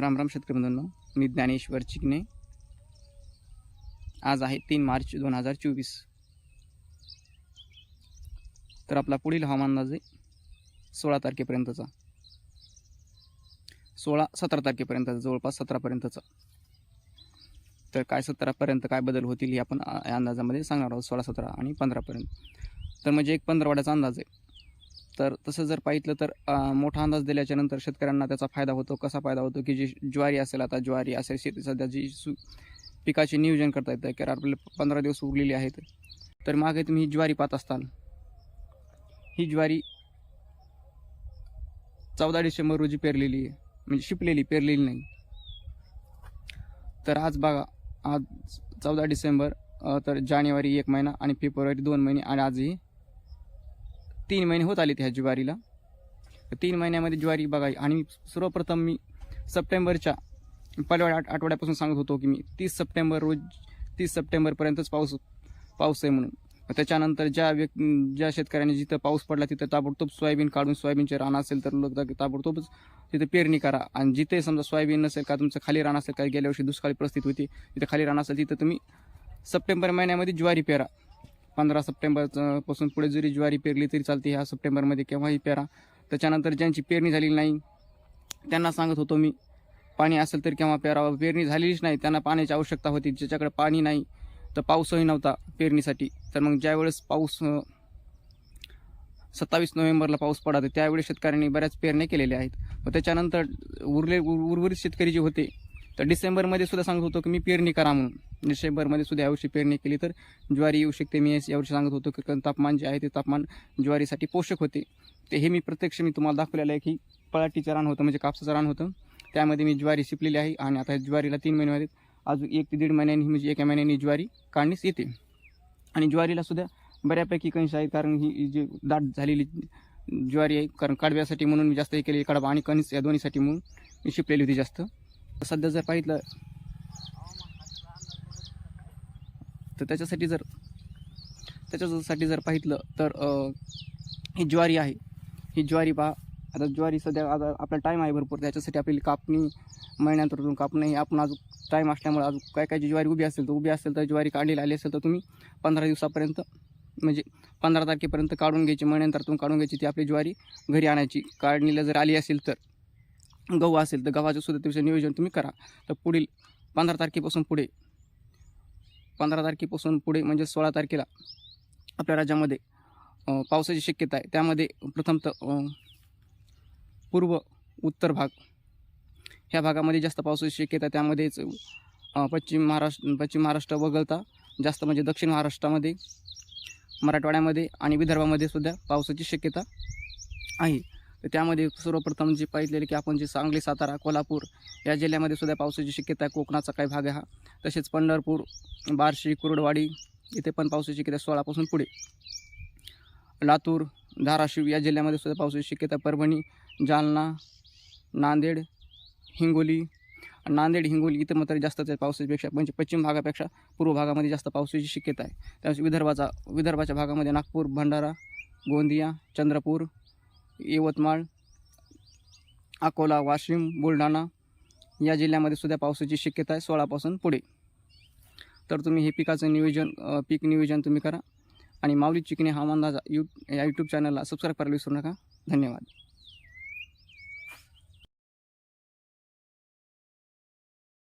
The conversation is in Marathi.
राम राम शेतकरी बंधूंनो मी ज्ञानेश्वर चिकणे आज आहे तीन मार्च दोन हजार चोवीस. तर आपला पुढील हवामान अंदाज आहे सोळा तारखेपर्यंतचा. सोळा सतरा तारखेपर्यंतचा जवळपास सतरापर्यंतचा. तर काय सतरापर्यंत काय बदल होतील हे आपण या अंदाजामध्ये सांगणार आहोत सोळा सतरा आणि पंधरापर्यंत. तर म्हणजे एक पंधरवाड्याचा अंदाज आहे. तर तसं जर पाहितलं तर मोठा अंदाज दिल्याच्यानंतर शेतकऱ्यांना त्याचा फायदा होतो. कसा फायदा होतो की जी ज्वारी असेल आता ज्वारी असेल शेती सध्या जी सु पिकाचे नियोजन करता येतं कारण आपल्याला पंधरा दिवस उरलेले आहेत. तर मागे तुम्ही ही ज्वारी पाहत असताल. ही ज्वारी चौदा डिसेंबर रोजी पेरलेली आहे. म्हणजे शिपलेली पेरलेली नाही. तर आज बघा आज चौदा डिसेंबर तर जानेवारी एक महिना आणि फेब्रुवारी दोन महिने आणि आजही तीन महिने होत आले ह्या ज्वारीला. तीन महिन्यामध्ये ज्वारी बघा आणि सर्वप्रथम मी सप्टेंबरच्या पहिल्या आठ आठवड्यापासून सांगत होतो की मी तीस सप्टेंबर रोज तीस सप्टेंबरपर्यंतच पाऊस पाऊस आहे म्हणून. त्याच्यानंतर ज्या व्यक् ज्या शेतकऱ्यांनी जिथं पाऊस पडला तिथं ताबडतोब सोयाबीन काढून सोयाबीनचे रान असेल तर लोक ताबडतोबच तिथे पेरणी करा. आणि जिथे समजा सोयाबीन नसेल का तुमचं खाली रान असेल काही गेल्या वर्षी दुष्काळी परिस्थिती होती तिथे खाली रान असेल तिथं तुम्ही सप्टेंबर महिन्यामध्ये ज्वारी पेरा. पंधरा सप्टेंबरपासून पुढे जरी ज्वारी पेरली तरी चालते ह्या सप्टेंबरमध्ये केव्हाही पेरा. त्याच्यानंतर ज्यांची पेरणी झालेली नाही त्यांना सांगत होतो मी पाणी असेल तर केव्हा पेरावं? पेरणी झालेलीच नाही त्यांना पाण्याची आवश्यकता होती. ज्याच्याकडे पाणी नाही तर पाऊसही नव्हता पेरणीसाठी. तर मग ज्यावेळेस पाऊस सत्तावीस नोव्हेंबरला पाऊस पडा तर त्यावेळेस शेतकऱ्यांनी बऱ्याच पेरण्या केलेल्या आहेत. व त्याच्यानंतर उरले उर्वरित शेतकरी जे होते तर डिसेंबरमध्ये सुद्धा सांगत होतो की मी पेरणी करा म्हणून. डिसेंबरमध्ये सुद्धा यावर्षी पेरणी केली तर ज्वारी येऊ शकते. मी यावर्षी सांगत होतो की तापमान जे आहे ते तापमान ज्वारीसाठी पोषक होते. ते हे मी प्रत्यक्ष मी तुम्हाला दाखवलेलं आहे की पळाटीचं रान होतं म्हणजे कापसाचं रान होतं. त्यामध्ये मी ज्वारी शिपलेली आहे आणि आता ज्वारीला तीन महिने आहेत. अजून एक ते दीड महिन्यांनी म्हणजे एका महिन्यानी ज्वारी काढण्यास येते. आणि ज्वारीला सुद्धा बऱ्यापैकी कणस आहे कारण ही जी दाट झालेली ज्वारी आहे कारण काढव्यासाठी म्हणून मी जास्त हे केली कडवा आणि कणीस या दोन्हीसाठी म्हणून मी शिपलेली होती जास्त. सध्या जर पाहिलं तर त्याच्यासाठी जर त्याच्यासाठी जर पाहितलं तर ही ज्वारी आहे. ही ज्वारी पहा. आता ज्वारी सध्या आता आपला टाईम आहे भरपूर. त्याच्यासाठी आपली कापणी महिन्यातून कापणी ही आपण अजून टाईम असल्यामुळे अजून काय काय जी ज्वारी उभी असेल तर उभी असेल तर ज्वारी काढलेली आली असेल तर तुम्ही पंधरा दिवसापर्यंत म्हणजे पंधरा तारखेपर्यंत काढून घ्यायची. महिन्यानंतरतून काढून घ्यायची ती आपली ज्वारी घरी आणायची. काढणीला जर आली असेल तर. गहू असेल तर गव्हाचं सुद्धा त्याचं नियोजन तुम्ही करा. तर पुढील पंधरा तारखेपासून पुढे पंधरा तारखेपासून पुढे म्हणजे सोळा तारखेला आपल्या राज्यामध्ये पावसाची शक्यता आहे. त्यामध्ये प्रथमतः पूर्व उत्तर भाग ह्या भागामध्ये जास्त पावसाची शक्यता आहे. त्यामध्येच पश्चिम महाराष्ट्र पश्चिम महाराष्ट्र वगळता जास्त म्हणजे दक्षिण महाराष्ट्रामध्ये मराठवाड्यामध्ये आणि विदर्भामध्ये सुद्धा पावसाची शक्यता आहे. तर त्यामध्ये सर्वप्रथम जे पाहिलेले की आपण जे सांगली सातारा कोल्हापूर या जिल्ह्यामध्ये सुद्धा पावसाची शक्यता आहे. कोकणाचा काही भाग आहे हा. तसेच पंढरपूर बार्शी कुरडवाडी इथे पण पावसाची शक्यता आहे सोळापासून पुढे. लातूर धाराशिव या जिल्ह्यामध्ये सुद्धा पावसाची शक्यता परभणी जालना नांदेड हिंगोली. नांदेड हिंगोली इथं मात्र जास्त आहे पावसाच्यापेक्षा म्हणजे पश्चिम भागापेक्षा पूर्व भागामध्ये जास्त पावसाची शक्यता आहे. त्यामुळे विदर्भाचा विदर्भाच्या भागामध्ये नागपूर भंडारा गोंदिया चंद्रपूर यवतमाळ अकोला वाशिम बुलढाणा या जिल्ह्यामध्ये सुद्धा पावसाची शक्यता आहे सोळापासून पुढे. तर तुम्ही हे पिकाचं नियोजन पीक नियोजन तुम्ही करा आणि माऊली चिकणे हा अंदाज यू या यूट्यूब चॅनलला सबस्क्राईब करायला विसरू नका. धन्यवाद.